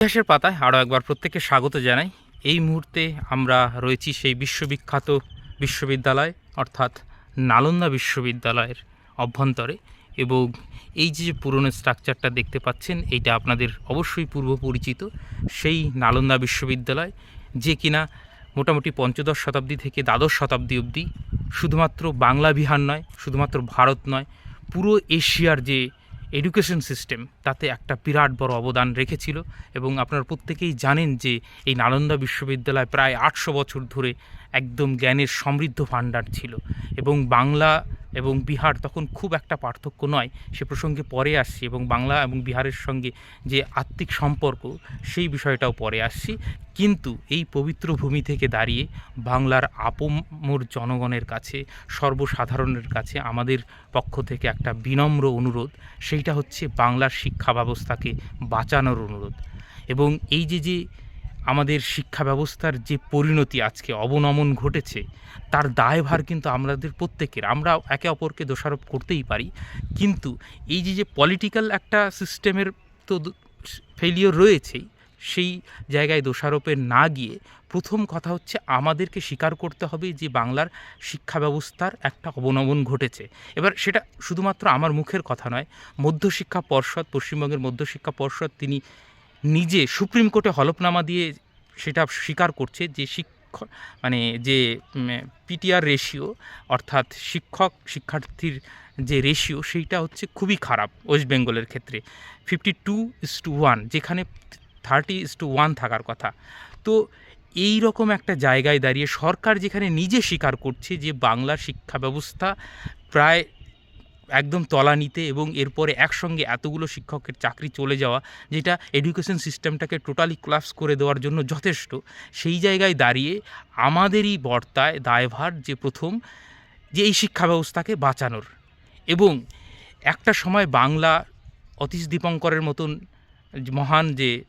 ইতিহাসের পাতায় আরও একবার প্রত্যেককে স্বাগত জানাই। এই মুহূর্তে আমরা রয়েছি সেই বিশ্ববিখ্যাত বিশ্ববিদ্যালয়, অর্থাৎ নালন্দা বিশ্ববিদ্যালয়ের অভ্যন্তরে এবং এই যে পুরনো স্ট্রাকচারটা দেখতে পাচ্ছেন, এইটা আপনাদের অবশ্যই পূর্ব পরিচিত। সেই নালন্দা বিশ্ববিদ্যালয় যে কিনা মোটামুটি পঞ্চদশ শতাব্দী থেকে দ্বাদশ শতাব্দী অবধি শুধুমাত্র বাংলা বিহার নয়, শুধুমাত্র ভারত নয়, পুরো এশিয়ার যে এডুকেশন সিস্টেম তাতে একটা বিরাট বড় অবদান রেখেছিল এবং আপনারা প্রত্যেকেই জানেন যে এই নালন্দা বিশ্ববিদ্যালয় প্রায় আটশো বছর ধরে একদম জ্ঞানের সমৃদ্ধ ভাণ্ডার ছিল এবং বাংলা এবং বিহার তখন খুব একটা পার্থক্য নয়, সে প্রসঙ্গে পরে আসছি এবং বাংলা এবং বিহারের সঙ্গে যে আত্মিক সম্পর্ক, সেই বিষয়টাও পরে আসছি। কিন্তু এই পবিত্র ভূমি থেকে দাঁড়িয়ে বাংলার আপমর জনগণের কাছে, সর্বসাধারণের কাছে আমাদের পক্ষ থেকে একটা বিনম্র অনুরোধ, সেইটা হচ্ছে বাংলার শিক্ষা ব্যবস্থাকে বাঁচানোর অনুরোধ। এবং এই যে যে আমাদের শিক্ষা ব্যবস্থার যে পরিণতি আজকে অবনমন ঘটেছে, তার দায়ভার কিন্তু আমাদের প্রত্যেকের। আমরা একে অপরকে দোষারোপ করতেই পারি। কিন্তু এই যে যে পলিটিক্যাল একটা সিস্টেমের তো ফেলিওর রয়েছেই, সেই জায়গায় দোষারোপে না গিয়ে প্রথম কথা হচ্ছে আমাদেরকে স্বীকার করতে হবে যে, বাংলার শিক্ষা ব্যবস্থার একটা অবনমন ঘটেছে। এবার সেটা শুধুমাত্র আমার মুখের কথা নয়, মধ্যশিক্ষা পর্ষদ, পশ্চিমবঙ্গের মধ্যশিক্ষা পর্ষদ, তিনি নিজে সুপ্রিম কোর্টে হলফনামা দিয়ে সেটা স্বীকার করছে যে শিক্ষক মানে যে পিটিআর রেশিও অর্থাৎ শিক্ষক শিক্ষার্থীর যে রেশিও সেইটা হচ্ছে খুবই খারাপ ওয়েস্ট বেঙ্গলের ক্ষেত্রে। Fifty two is to one যেখানে থার্টি ইস টু ওয়ান থাকার কথা। তো এই রকম একটা জায়গায় দাঁড়িয়ে সরকার যেখানে নিজে স্বীকার করছে যে বাংলা শিক্ষা ব্যবস্থা প্রায় একদম তলানিতে এবং এরপরে একসঙ্গে এতগুলো শিক্ষকের চাকরি চলে যাওয়া, যেটা এডুকেশন সিস্টেমটাকে টোটালি ক্লাস করে দেওয়ার জন্য যথেষ্ট, সেই জায়গায় দাঁড়িয়ে আমাদেরই বর্তায় দায়ভার যে প্রথম, যে এই শিক্ষা ব্যবস্থাকে বাঁচানোর। এবং একটা সময় বাংলা অতীশ দীপঙ্করের মতন মহান যে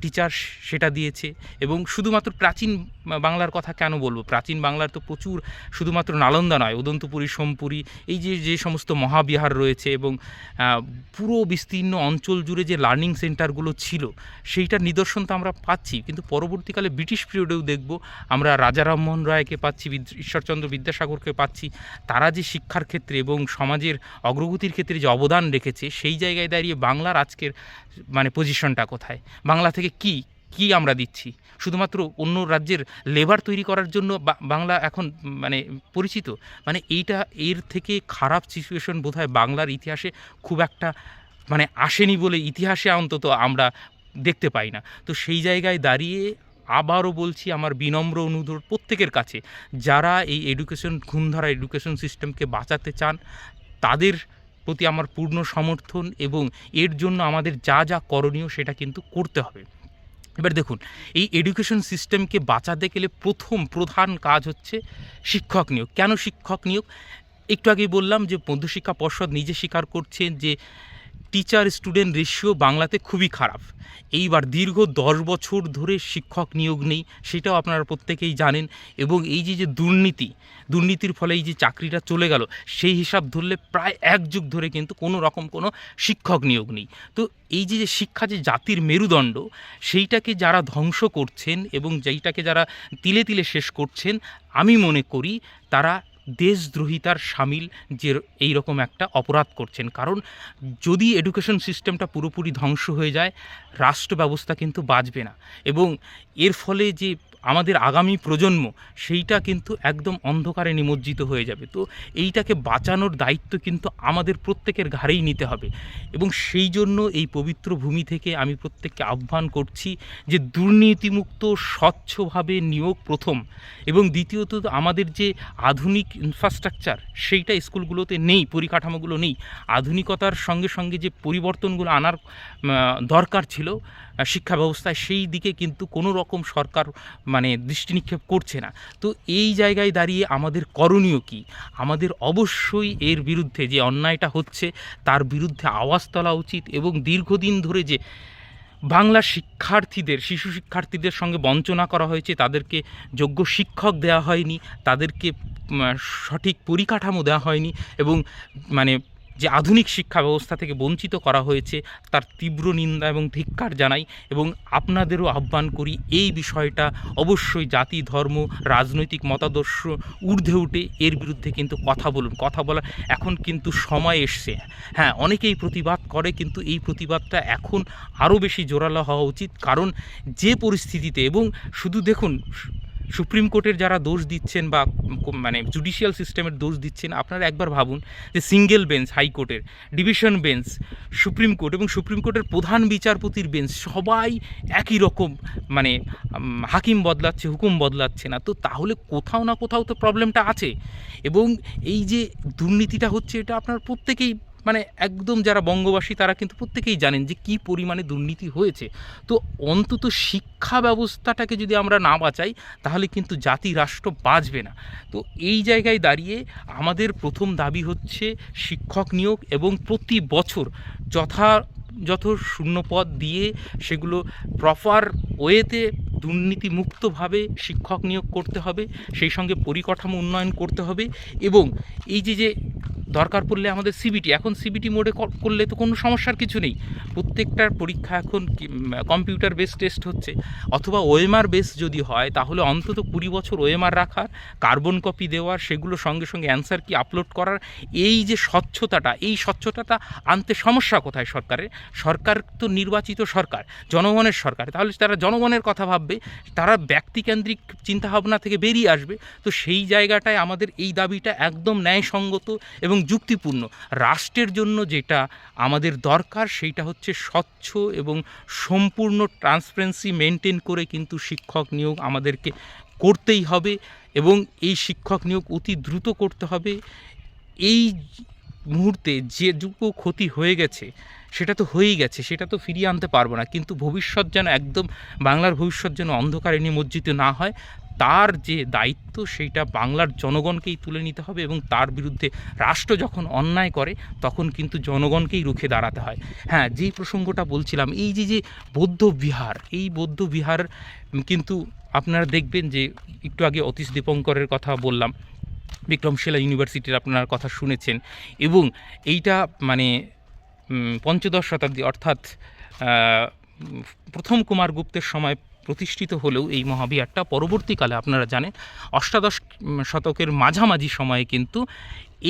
টিচার সেটা দিয়েছে এবং শুধুমাত্র প্রাচীন বাংলার কথা কেন বলব? প্রাচীন বাংলার তো প্রচুর শুধুমাত্র নালন্দা নয়, উদন্তপুরী, সোমপুরী, এই যে যে সমস্ত মহাবিহার রয়েছে এবং পুরো বিস্তীর্ণ অঞ্চল জুড়ে যে লার্নিং সেন্টারগুলো ছিল, সেইটার নিদর্শন তো আমরা পাচ্ছি। কিন্তু পরবর্তীকালে ব্রিটিশ পিরিয়ডেও দেখব, আমরা রাজা রামমোহন রায়কে পাচ্ছি ঈশ্বরচন্দ্র বিদ্যাসাগরকে পাচ্ছি। তারা যে শিক্ষার ক্ষেত্রে এবং সমাজের অগ্রগতির ক্ষেত্রে যে অবদান রেখেছে, সেই জায়গায় দাঁড়িয়ে বাংলার আজকের মানে পজিশনটা কোথায়? বাংলা থেকে কি কি আমরা দিচ্ছি? শুধুমাত্র অন্য রাজ্যের লেবার তৈরি করার জন্য বাংলা এখন মানে পরিচিত? মানে এইটা, এর থেকে খারাপ সিচুয়েশন বোধহয় বাংলার ইতিহাসে খুব একটা মানে আসেনি বলে ইতিহাসে অন্তত আমরা দেখতে পাই না। তো সেই জায়গায় দাঁড়িয়ে আবারও বলছি আমার বিনম্র অনুরোধ প্রত্যেকের কাছে, যারা এই এডুকেশন ঘুমধারা এডুকেশন সিস্টেমকে বাঁচাতে চান, তাদের প্রতি আমার পূর্ণ সমর্থন এবং এর জন্য আমাদের যা যা করণীয় সেটা কিন্তু করতে হবে। এবার দেখুন, এই এডুকেশন সিস্টেমকে বাঁচাতে গেলে প্রথম প্রধান কাজ হচ্ছে শিক্ষক নিয়োগ। কেন শিক্ষক নিয়োগ? একটু আগেই বললাম যে মধ্যশিক্ষা পর্ষদ নিজে স্বীকার করছেন যে টিচার স্টুডেন্ট রেশিও বাংলাতে খুবই খারাপ। এইবার দীর্ঘ দশ বছর ধরে শিক্ষক নিয়োগ নেই, সেটাও আপনারা প্রত্যেকেই জানেন। এবং এই যে যে দুর্নীতি, দুর্নীতির ফলে এই যে চাকরিটা চলে গেল, সেই হিসাব ধরলে প্রায় এক যুগ ধরে কিন্তু কোনো রকম কোনো শিক্ষক নিয়োগ নেই। তো এই যে যে শিক্ষা যে জাতির মেরুদণ্ড, সেইটাকে যারা ধ্বংস করছেন এবং যেইটাকে যারা তিলে তিলে শেষ করছেন, আমি মনে করি তারা দেশদ্রোহিতার সামিল যে এই রকম একটা অপরাধ করছেন। কারণ যদি এডুকেশন সিস্টেমটা পুরোপুরি ধ্বংস হয়ে যায়, রাষ্ট্র ব্যবস্থা কিন্তু বাঁচবে না। এবং এর ফলে যে আমাদের আগামী প্রজন্ম, সেইটা কিন্তু একদম অন্ধকারে নিমজ্জিত হয়ে যাবে। তো এইটাকে বাঁচানোর দায়িত্ব কিন্তু আমাদের প্রত্যেকের ঘাড়েই নিতে হবে। এবং সেই জন্য এই পবিত্র ভূমি থেকে আমি প্রত্যেককে আহ্বান করছি যে দুর্নীতিমুক্ত, স্বচ্ছভাবে নিয়োগ প্রথম। এবং দ্বিতীয়ত আমাদের যে আধুনিক ইনফ্রাস্ট্রাকচার সেইটা স্কুলগুলোতে নেই, পরিকাঠামোগুলো নেই। আধুনিকতার সঙ্গে সঙ্গে যে পরিবর্তনগুলো আনার দরকার ছিল শিক্ষা ব্যবস্থায় সেই দিকে কিন্তু কোনো রকম সরকার মানে দৃষ্টি নিক্ষেপ করছে না। তো এই জায়গায় দাঁড়িয়ে আমাদের করণীয় কি? আমাদের অবশ্যই এর বিরুদ্ধে যে অন্যায়টা হচ্ছে, তার বিরুদ্ধে আওয়াজ তোলা উচিত এবং দীর্ঘদিন ধরে যে বাংলা শিক্ষার্থীদের, শিশু শিক্ষার্থীদের সঙ্গে বঞ্চনা করা হয়েছে, তাদেরকে যোগ্য শিক্ষক দেওয়া হয়নি, তাদেরকে সঠিক পরিকাঠামো দেওয়া হয়নি এবং মানে যে আধুনিক শিক্ষা ব্যবস্থা থেকে বঞ্চিত করা হয়েছে তার তীব্র নিন্দা এবং ধিক্কার জানাই এবং আপনাদেরও আহ্বান করি এই বিষয়টা অবশ্যই জাতি, ধর্ম, রাজনৈতিক মতাদর্শ ঊর্ধ্বে উঠে এর বিরুদ্ধে কিন্তু কথা বলুন। কথা বলার এখন কিন্তু সময় এসছে। হ্যাঁ অনেকেই প্রতিবাদ করে কিন্তু এই প্রতিবাদটা এখন আরও বেশি জোরালো হওয়া উচিত। কারণ যে পরিস্থিতিতে এবং শুধু দেখুন সুপ্রিম কোর্টের যারা দোষ দিচ্ছেন বা মানে জুডিশিয়াল সিস্টেমের দোষ দিচ্ছেন, আপনারা একবার ভাবুন যে সিঙ্গেল বেঞ্চ হাইকোর্টের ডিভিশন বেঞ্চ সুপ্রিম কোর্ট এবং সুপ্রিম কোর্টের প্রধান বিচারপতির বেঞ্চ সবাই একই রকম মানে হাকিম বদলাচ্ছে, হুকুম বদলাচ্ছে না। তো তাহলে কোথাও না কোথাও তো প্রবলেমটা আছে। এবং এই যে দুর্নীতিটা হচ্ছে, এটা আপনার প্রত্যেকেই মানে একদম যারা বঙ্গবাসী তারা কিন্তু প্রত্যেকেই জানেন যে কী পরিমাণে দুর্নীতি হয়েছে। তো অন্তত শিক্ষা ব্যবস্থাটাকে যদি আমরা না বাঁচাই, তাহলে কিন্তু জাতি রাষ্ট্র বাঁচবে না। তো এই জায়গায় দাঁড়িয়ে আমাদের প্রথম দাবি হচ্ছে শিক্ষক নিয়োগ এবং প্রতি বছর যথা যথাযথ শূন্যপদ দিয়ে সেগুলো প্রপার ওয়েতে দুর্নীতিমুক্তভাবে শিক্ষক নিয়োগ করতে হবে, সেই সঙ্গে পরিকাঠামো উন্নয়ন করতে হবে এবং এই যে যে দরকার পড়লে আমাদের সিবিটি এখন সিবিটি মোডে করলে তো কোনো সমস্যার কিছু নেই। প্রত্যেকটার পরীক্ষা এখন কম্পিউটার বেস টেস্ট হচ্ছে। অথবা ওএমআর বেস যদি হয়, তাহলে অন্তত কুড়ি বছর ওএমআর রাখার কার্বন কপি দেওয়ার, সেগুলো সঙ্গে সঙ্গে অ্যান্সার কি আপলোড করার, এই যে স্বচ্ছতাটা, এই স্বচ্ছতাটা আনতে সমস্যা কোথায় সরকারের? সরকার তো নির্বাচিত সরকার, জনগণের সরকার। তাহলে তারা জনগণের কথা ভাববে, তারা ব্যক্তিকেন্দ্রিক চিন্তাভাবনা থেকে বেরিয়ে আসবে। তো সেই জায়গাটায় আমাদের এই দাবিটা একদম ন্যায়সঙ্গত এবং যুক্তিপূর্ণ। রাষ্ট্রের জন্য যেটা আমাদের দরকার সেইটা হচ্ছে স্বচ্ছ এবং সম্পূর্ণ ট্রান্সপারেন্সি মেনটেন করে কিন্তু শিক্ষক নিয়োগ আমাদেরকে করতেই হবে এবং এই শিক্ষক নিয়োগ অতি দ্রুত করতে হবে। এই মুহূর্তে যেটুকু ক্ষতি হয়ে গেছে, সেটা তো হয়েই গেছে, সেটা তো ফিরিয়ে আনতে পারব না। কিন্তু ভবিষ্যৎ যেন একদম বাংলার ভবিষ্যৎ যেন অন্ধকারে নিমজ্জিত না হয় তার যে দায়িত্ব সেইটা বাংলার জনগণকেই তুলে নিতে হবে এবং তার বিরুদ্ধে রাষ্ট্র যখন অন্যায় করে, তখন কিন্তু জনগণকেই রুখে দাঁড়াতে হয়। হ্যাঁ যেই প্রসঙ্গটা বলছিলাম, এই যে যে বৌদ্ধ বিহার, এই বৌদ্ধ বিহার কিন্তু আপনারা দেখবেন যে, একটু আগে অতীশ দীপঙ্করের কথা বললাম বিক্রমশিলা ইউনিভার্সিটির আপনার কথা শুনেছেন এবং এইটা মানে পঞ্চদশ শতাব্দী অর্থাৎ প্রথম কুমার গুপ্তের সময় প্রতিষ্ঠিত হলেও এই মহাবিহারটা পরবর্তীকালে আপনারা জানেন, অষ্টাদশ শতকের মাঝামাঝি সময়ে কিন্তু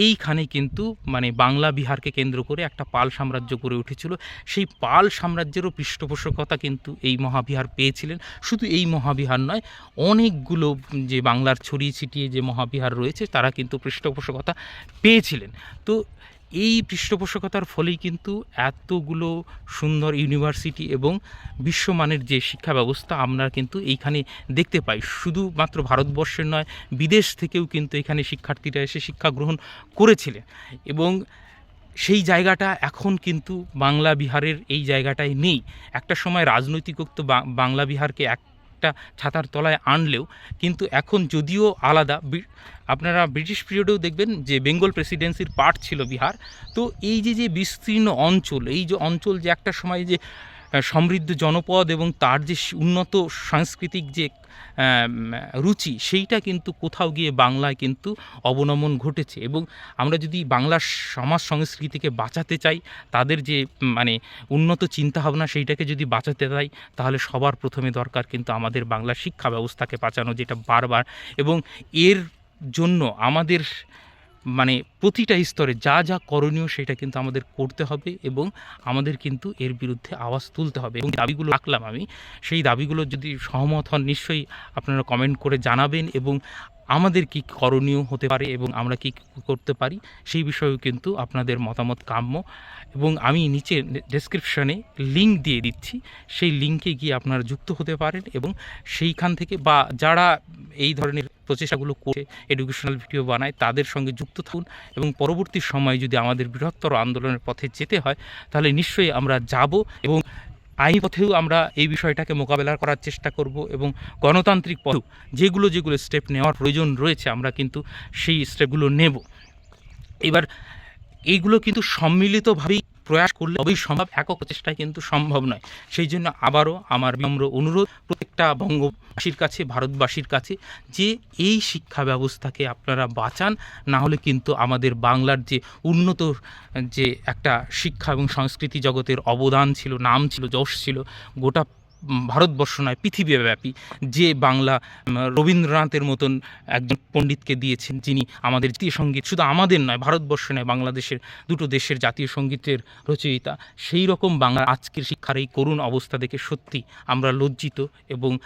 এইখানে কিন্তু মানে বাংলা বিহারকে কেন্দ্র করে একটা পাল সাম্রাজ্য গড়ে উঠেছিল। সেই পাল সাম্রাজ্যেরও পৃষ্ঠপোষকতা কিন্তু এই মহাবিহার পেয়েছিলেন। শুধু এই মহাবিহার নয়, অনেকগুলো যে বাংলার ছড়িয়ে ছিটিয়ে যে মহাবিহার রয়েছে, তারা কিন্তু পৃষ্ঠপোষকতা পেয়েছিলেন। তো এই পৃষ্ঠপোষকতার ফলেই কিন্তু এতগুলো সুন্দর ইউনিভার্সিটি এবং বিশ্বমানের যে শিক্ষা ব্যবস্থা আমরা কিন্তু এইখানে দেখতে পাই। শুধুমাত্র ভারতবর্ষের নয়, বিদেশ থেকেও কিন্তু এখানে শিক্ষার্থীরা এসে শিক্ষা গ্রহণ করেছিলেন এবং সেই জায়গাটা এখন কিন্তু বাংলা বিহারের এই জায়গাটায় নেই। একটা সময় রাজনৈতিকত্ব বা- বাংলা বিহারকে একটা ছাতার তলায় আনলেও, কিন্তু এখন যদিও আলাদা আপনারা ব্রিটিশ পিরিয়ডেও দেখবেন যে বেঙ্গল প্রেসিডেন্সির পার্ট ছিল বিহার। তো এই যে যে বিস্তীর্ণ অঞ্চল, এই যে অঞ্চল যে একটা সময় যে সমৃদ্ধ জনপদ এবং তার যে উন্নত সাংস্কৃতিক যে রুচি, সেইটা কিন্তু কোথাও গিয়ে বাংলায় কিন্তু অবনমন ঘটেছে। এবং আমরা যদি বাংলার সমাজ সংস্কৃতিকে বাঁচাতে চাই, তাদের যে মানে উন্নত চিন্তাভাবনা, সেইটাকে যদি বাঁচাতে চাই, তাহলে সবার প্রথমে দরকার কিন্তু আমাদের বাংলা শিক্ষা ব্যবস্থাকে বাঁচানো, যেটা বারবার। এবং এর জন্য আমাদের মানে প্রতিটা স্তরে যা যা করণীয় সেটা কিন্তু আমাদের করতে হবে এবং আমাদের কিন্তু এর বিরুদ্ধে আওয়াজ তুলতে হবে। এবং দাবিগুলো রাখলাম আমি, সেই দাবিগুলো যদি সহমত হন, নিশ্চয়ই আপনারা কমেন্ট করে জানাবেন এবং আমাদের কি করণীয় হতে পারে এবং আমরা কি করতে পারি, সেই বিষয়েও কিন্তু আপনাদের মতামত কাম্য। এবং আমি নিচে ডেসক্রিপশনে লিংক দিয়ে দিচ্ছি, সেই লিঙ্কে গিয়ে আপনারা যুক্ত হতে পারেন এবং সেইখান থেকে বা যারা এই ধরনের প্রচেষ্টাগুলো করে এডুকেশনাল ভিডিও বানায়, তাদের সঙ্গে যুক্ত থাকুন এবং পরবর্তী সময়ে যদি আমাদের বৃহত্তর আন্দোলনের পথে যেতে হয়, তাহলে নিশ্চয়ই আমরা যাব এবং আইনি পথেও আমরা এই বিষয়টাকে মোকাবেলা করার চেষ্টা করব এবং গণতান্ত্রিক পথেও যেগুলো যেগুলো স্টেপ নেওয়ার প্রয়োজন রয়েছে, আমরা কিন্তু সেই স্টেপগুলো নেব। এবার এইগুলো কিন্তু সম্মিলিতভাবেই প্রয়াস করলে তবেই সম্ভব। একক প্রচেষ্টায় কিন্তু সম্ভব নয়। সেই জন্য আবারও আমার বিম্র অনুরোধ প্রত্যেকটা বঙ্গবাসীর কাছে, ভারতবাসীর কাছে, যে এই শিক্ষা ব্যবস্থাকে আপনারা বাঁচান, না হলে কিন্তু আমাদের বাংলার যে উন্নত, যে একটা শিক্ষা এবং সংস্কৃতি জগতের অবদান ছিল, নাম ছিল, যশ ছিল, গোটা ভারতবর্ষ নয়, পৃথিবীব্যাপী। যে বাংলা রবীন্দ্রনাথের মতন একজন পণ্ডিতকে দিয়েছেন, যিনি আমাদের জাতীয় সংগীত, শুধু আমাদের নয়, ভারতবর্ষ নয়, বাংলাদেশের দুটো দেশের জাতীয় সঙ্গীতের রচয়িতা, সেই রকম বাংলা আজকের শিক্ষার এই করুণ অবস্থা দেখে সত্যি আমরা লজ্জিত এবং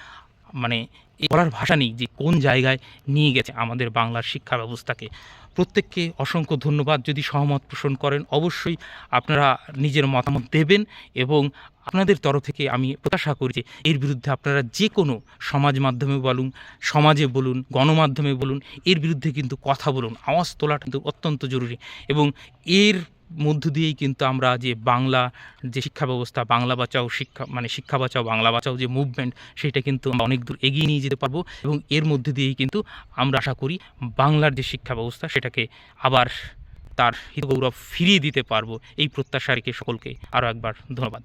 মানে বলার ভাষা নেই যে কোন জায়গায় নিয়ে গেছে আমাদের বাংলার শিক্ষা ব্যবস্থাকে। প্রত্যেককে অসংখ্য ধন্যবাদ। যদি সহমত পোষণ করেন, অবশ্যই আপনারা নিজের মতামত দেবেন এবং আপনাদের তরফ থেকে আমি প্রত্যাশা করি যে এর বিরুদ্ধে আপনারা যে কোনো সমাজ মাধ্যমে বলুন, সমাজে বলুন, গণমাধ্যমে বলুন, এর বিরুদ্ধে কিন্তু কথা বলুন। আওয়াজ তোলাটা কিন্তু অত্যন্ত জরুরি এবং এর মধ্য দিয়েই কিন্তু আমরা যে বাংলা যে শিক্ষা ব্যবস্থা, বাংলা বাঁচাও শিক্ষা মানে শিক্ষা বাঁচাও, বাংলা বাঁচাও যে মুভমেন্ট সেটা কিন্তু আমরা অনেক দূর এগিয়ে নিয়ে যেতে পারব এবং এর মধ্যে দিয়েই কিন্তু আমরা আশা করি বাংলার যে শিক্ষা ব্যবস্থা, সেটাকে আবার তার হিত গৌরব ফিরিয়ে দিতে পারব। এই প্রত্যাশা রেখে সকলকে আরও একবার ধন্যবাদ।